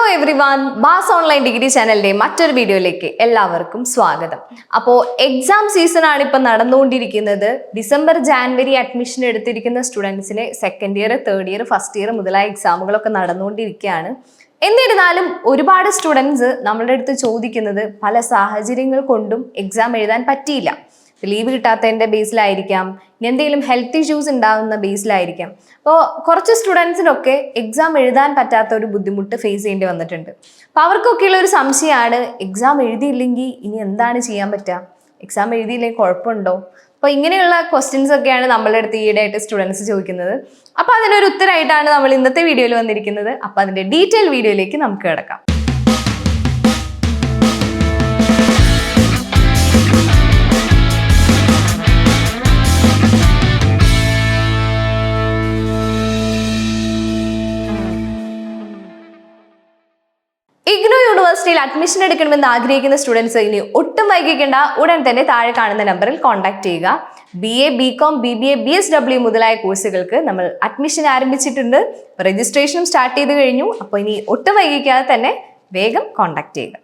Hello everyone bass online degree ചാനലിന്റെ മറ്റൊരു വീഡിയോയിലേക്ക് എല്ലാവർക്കും സ്വാഗതം. അപ്പോൾ എക്സാം സീസൺ ആണ് ഇപ്പം നടന്നുകൊണ്ടിരിക്കുന്നത്. ഡിസംബർ ജാനുവരി അഡ്മിഷൻ എടുത്തിരിക്കുന്ന സ്റ്റുഡൻസിന് second year third year first year മുതലായ എക്സാമുകളൊക്കെ നടന്നുകൊണ്ടിരിക്കുകയാണ്. എന്നിരുന്നാലും ഒരുപാട് സ്റ്റുഡൻസ് നമ്മളുടെ അടുത്ത് ചോദിക്കുന്നത് പല സാഹചര്യങ്ങൾ കൊണ്ടും എക്സാം എഴുതാൻ പറ്റിയില്ല. ലീവ് കിട്ടാത്തതിന്റെ ബേസിലായിരിക്കാം ഇനി എന്തെങ്കിലും ഹെൽത്ത് ഇഷ്യൂസ് ഉണ്ടാകുന്ന ബേസിലായിരിക്കാം അപ്പോൾ കുറച്ച് സ്റ്റുഡൻസിനൊക്കെ എക്സാം എഴുതാൻ പറ്റാത്ത ഒരു ബുദ്ധിമുട്ട് ഫേസ് ചെയ്യേണ്ടി വന്നിട്ടുണ്ട്. അപ്പോൾ അവർക്കൊക്കെയുള്ള ഒരു സംശയമാണ് എക്സാം എഴുതിയില്ലെങ്കിൽ ഇനി എന്താണ് ചെയ്യാൻ പറ്റുക? എക്സാം എഴുതിയില്ലെങ്കിൽ കുഴപ്പമുണ്ടോ? അപ്പോൾ ഇങ്ങനെയുള്ള ക്വസ്റ്റ്യൻസ് ഒക്കെയാണ് നമ്മളുടെ അടുത്ത് ഈയിടെയായിട്ട് സ്റ്റുഡൻസ് ചോദിക്കുന്നത്. അപ്പോൾ അതിനൊരു ഉത്തരമായിട്ടാണ് നമ്മൾ ഇന്നത്തെ വീഡിയോയിൽ വന്നിരിക്കുന്നത്. അപ്പോൾ അതിന്റെ ഡീറ്റെയിൽ വീഡിയോയിലേക്ക് നമുക്ക് കിടക്കാം. യൂണിവേഴ്സിറ്റിയിൽ അഡ്മിഷൻ എടുക്കണമെന്ന് ആഗ്രഹിക്കുന്ന സ്റ്റുഡൻസ് ഇനി ഒട്ടും വൈകിക്കേണ്ട. ഉടൻ തന്നെ താഴെ കാണുന്ന നമ്പറിൽ കോൺടാക്ട് ചെയ്യുക. B A B com B B A B S W മുതലായ കോഴ്സുകൾക്ക് നമ്മൾ അഡ്മിഷൻ ആരംഭിച്ചിട്ടുണ്ട്. രജിസ്ട്രേഷനും സ്റ്റാർട്ട് ചെയ്ത് കഴിഞ്ഞു. അപ്പോൾ ഇനി ഒട്ടും വൈകിക്കാതെ തന്നെ വേഗം കോൺടാക്ട് ചെയ്യുക.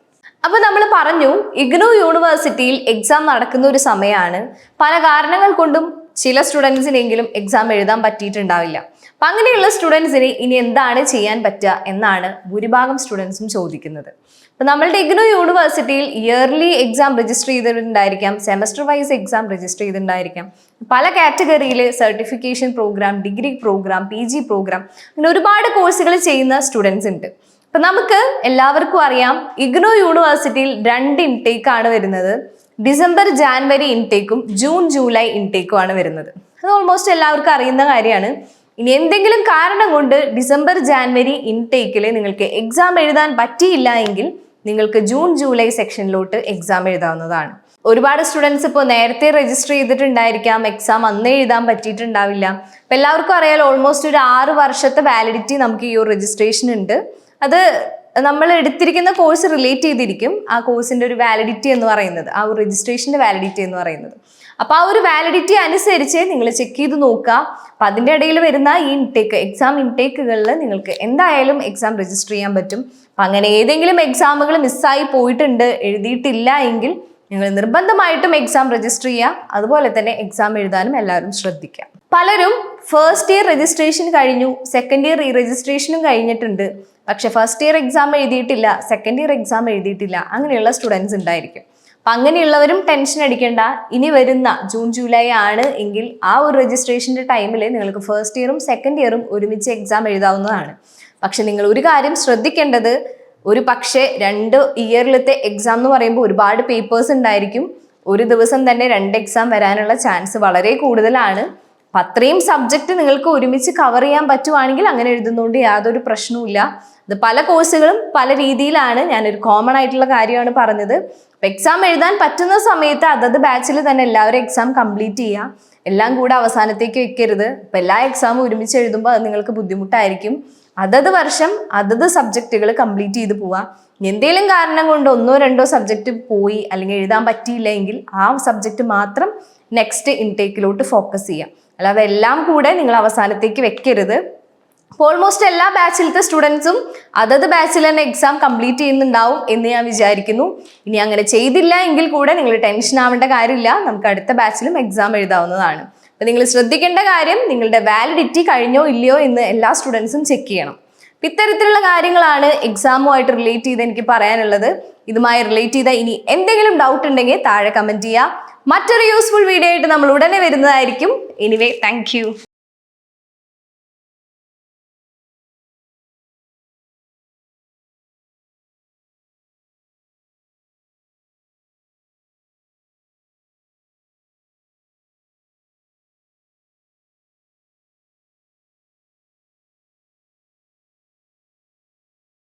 അപ്പോൾ നമ്മൾ പറഞ്ഞു ഇഗ്നോ യൂണിവേഴ്സിറ്റിയിൽ എക്സാം നടക്കുന്ന ഒരു സമയമാണ് പല കാരണങ്ങൾ കൊണ്ടും ചില സ്റ്റുഡൻസിനെങ്കിലും എക്സാം എഴുതാൻ പറ്റിയിട്ടുണ്ടാവില്ല. അപ്പം അങ്ങനെയുള്ള സ്റ്റുഡൻസിന് ഇനി എന്താണ് ചെയ്യാൻ പറ്റുക എന്നാണ് ഭൂരിഭാഗം സ്റ്റുഡൻസും ചോദിക്കുന്നത്. അപ്പം നമ്മളുടെ ഇഗ്നോ യൂണിവേഴ്സിറ്റിയിൽ ഇയർലി എക്സാം രജിസ്റ്റർ ചെയ്തിട്ടുണ്ടായിരിക്കാം. സെമസ്റ്റർ വൈസ് എക്സാം രജിസ്റ്റർ ചെയ്തിട്ടുണ്ടായിരിക്കാം. പല കാറ്റഗറിയിൽ certification program degree program P G program അങ്ങനെ ഒരുപാട് കോഴ്സുകൾ ചെയ്യുന്ന സ്റ്റുഡൻസ് ഉണ്ട്. അപ്പൊ നമുക്ക് എല്ലാവർക്കും അറിയാം ഇഗ്നോ യൂണിവേഴ്സിറ്റിയിൽ രണ്ട് ഇൻടേക്ക് ആണ് വരുന്നത്. ഡിസംബർ ജാനുവരി ഇൻടേക്കും ജൂൺ ജൂലൈ ഇൻടേക്കും ആണ് വരുന്നത്. അത് ഓൾമോസ്റ്റ് എല്ലാവർക്കും അറിയുന്ന കാര്യമാണ്. ഇനി എന്തെങ്കിലും കാരണം കൊണ്ട് ഡിസംബർ ജാനുവരി ഇൻടേക്കിൽ നിങ്ങൾക്ക് എക്സാം എഴുതാൻ പറ്റിയില്ല എങ്കിൽ നിങ്ങൾക്ക് ജൂൺ ജൂലൈ സെക്ഷനിലോട്ട് എക്സാം എഴുതാവുന്നതാണ്. ഒരുപാട് സ്റ്റുഡൻസ് ഇപ്പോൾ നേരത്തെ രജിസ്റ്റർ ചെയ്തിട്ടുണ്ടായിരിക്കാം എക്സാം അന്ന് എഴുതാൻ പറ്റിയിട്ടുണ്ടാവില്ല. അപ്പം എല്ലാവർക്കും അറിയാലോ ഓൾമോസ്റ്റ് ഒരു ആറ് വർഷത്തെ വാലിഡിറ്റി നമുക്ക് ഈ ഒരു രജിസ്ട്രേഷൻ ഉണ്ട്. അത് നമ്മൾ എടുത്തിരിക്കുന്ന കോഴ്സ് റിലേറ്റ് ചെയ്തിരിക്കും ആ കോഴ്സിന്റെ ഒരു വാലിഡിറ്റി എന്ന് പറയുന്നത് ആ ഒരു രജിസ്ട്രേഷന്റെ വാലിഡിറ്റി എന്ന് പറയുന്നത്. അപ്പോൾ ആ ഒരു വാലിഡിറ്റി അനുസരിച്ച് നിങ്ങൾ ചെക്ക് ചെയ്ത് നോക്കുക. അപ്പോൾ അതിന്റെ ഇടയിൽ വരുന്ന ഈ ഇൻടേക്ക് എക്സാം ഇൻടേക്കുകളിൽ നിങ്ങൾക്ക് എന്തായാലും എക്സാം രജിസ്റ്റർ ചെയ്യാൻ പറ്റും. അപ്പം അങ്ങനെ ഏതെങ്കിലും എക്സാമുകൾ മിസ്സായി പോയിട്ടുണ്ട് എഴുതിയിട്ടില്ല എങ്കിൽ നിങ്ങൾ നിർബന്ധമായിട്ടും എക്സാം രജിസ്റ്റർ ചെയ്യുക. അതുപോലെ തന്നെ എക്സാം എഴുതാനും എല്ലാവരും ശ്രദ്ധിക്കുക. പലരും ഫസ്റ്റ് ഇയർ രജിസ്ട്രേഷൻ കഴിഞ്ഞു സെക്കൻഡ് ഇയർ റീ രജിസ്ട്രേഷനും കഴിഞ്ഞിട്ടുണ്ട്. പക്ഷെ ഫസ്റ്റ് ഇയർ എക്സാം എഴുതിയിട്ടില്ല സെക്കൻഡ് ഇയർ എക്സാം എഴുതിയിട്ടില്ല. അങ്ങനെയുള്ള സ്റ്റുഡൻസ് ഉണ്ടായിരിക്കും. അപ്പം അങ്ങനെയുള്ളവരും ടെൻഷൻ അടിക്കേണ്ട. ഇനി വരുന്ന ജൂൺ ജൂലൈ ആണ് എങ്കിൽ ആ ഒരു രജിസ്ട്രേഷന്റെ ടൈമിൽ നിങ്ങൾക്ക് ഫസ്റ്റ് ഇയറും സെക്കൻഡ് ഇയറും ഒരുമിച്ച് എക്സാം എഴുതാവുന്നതാണ്. പക്ഷെ നിങ്ങൾ ഒരു കാര്യം ശ്രദ്ധിക്കേണ്ടത് ഒരു പക്ഷേ രണ്ട് ഇയറിലത്തെ എക്സാം എന്ന് പറയുമ്പോൾ ഒരുപാട് പേപ്പേഴ്സ് ഉണ്ടായിരിക്കും. ഒരു ദിവസം തന്നെ രണ്ട് എക്സാം വരാനുള്ള ചാൻസ് വളരെ കൂടുതലാണ്. അപ്പം അത്രയും സബ്ജക്റ്റ് നിങ്ങൾക്ക് ഒരുമിച്ച് കവർ ചെയ്യാൻ പറ്റുവാണെങ്കിൽ അങ്ങനെ എഴുതുന്നതുകൊണ്ട് യാതൊരു പ്രശ്നവുമില്ല. ഇത് പല കോഴ്സുകളും പല രീതിയിലാണ് ഞാനൊരു കോമൺ ആയിട്ടുള്ള കാര്യമാണ് പറഞ്ഞത്. അപ്പം എക്സാം എഴുതാൻ പറ്റുന്ന സമയത്ത് അതത് ബാച്ചിൽ തന്നെ എല്ലാവരും എക്സാം കംപ്ലീറ്റ് ചെയ്യുക എല്ലാം കൂടെ അവസാനത്തേക്ക് വെക്കരുത്. അപ്പം എല്ലാ എക്സാമും ഒരുമിച്ച് എഴുതുമ്പോൾ അത് നിങ്ങൾക്ക് ബുദ്ധിമുട്ടായിരിക്കും. അതത് വർഷം അതത് സബ്ജക്റ്റുകൾ കംപ്ലീറ്റ് ചെയ്ത് പോവുക എന്തെങ്കിലും കാരണം കൊണ്ട് ഒന്നോ രണ്ടോ സബ്ജക്റ്റ് പോയി അല്ലെങ്കിൽ എഴുതാൻ പറ്റിയില്ലെങ്കിൽ ആ സബ്ജക്റ്റ് മാത്രം നെക്സ്റ്റ് ഇൻടേക്കിലോട്ട് ഫോക്കസ് ചെയ്യുക അല്ലാതെ എല്ലാം കൂടെ നിങ്ങൾ അവസാനത്തേക്ക് വെക്കരുത്. ഓൾമോസ്റ്റ് എല്ലാ ബാച്ചിലത്തെ സ്റ്റുഡൻസും അതത് ബാച്ചിൽ തന്നെ എക്സാം കംപ്ലീറ്റ് ചെയ്യുന്നുണ്ടാവും എന്ന് ഞാൻ വിചാരിക്കുന്നു. ഇനി അങ്ങനെ ചെയ്തില്ല എങ്കിൽ കൂടെ നിങ്ങൾ ടെൻഷൻ ആവേണ്ട കാര്യമില്ല. നമുക്ക് അടുത്ത ബാച്ചിലും എക്സാം എഴുതാവുന്നതാണ്. അപ്പം നിങ്ങൾ ശ്രദ്ധിക്കേണ്ട കാര്യം നിങ്ങളുടെ വാലിഡിറ്റി കഴിഞ്ഞോ ഇല്ലയോ എന്ന് എല്ലാ സ്റ്റുഡൻസും ചെക്ക് ചെയ്യണം. ഇത്തരത്തിലുള്ള കാര്യങ്ങളാണ് എക്സാമുമായിട്ട് റിലേറ്റ് ചെയ്ത് എനിക്ക് പറയാനുള്ളത്. ഇതുമായി റിലേറ്റ് ചെയ്ത ഇനി എന്തെങ്കിലും ഡൗട്ട് ഉണ്ടെങ്കിൽ താഴെ കമന്റ് ചെയ്യുക മറ്റൊരു യൂസ്ഫുൾ വീഡിയോ ആയിട്ട് നമ്മൾ ഉടനെ വരുന്നതായിരിക്കും. Anyway thank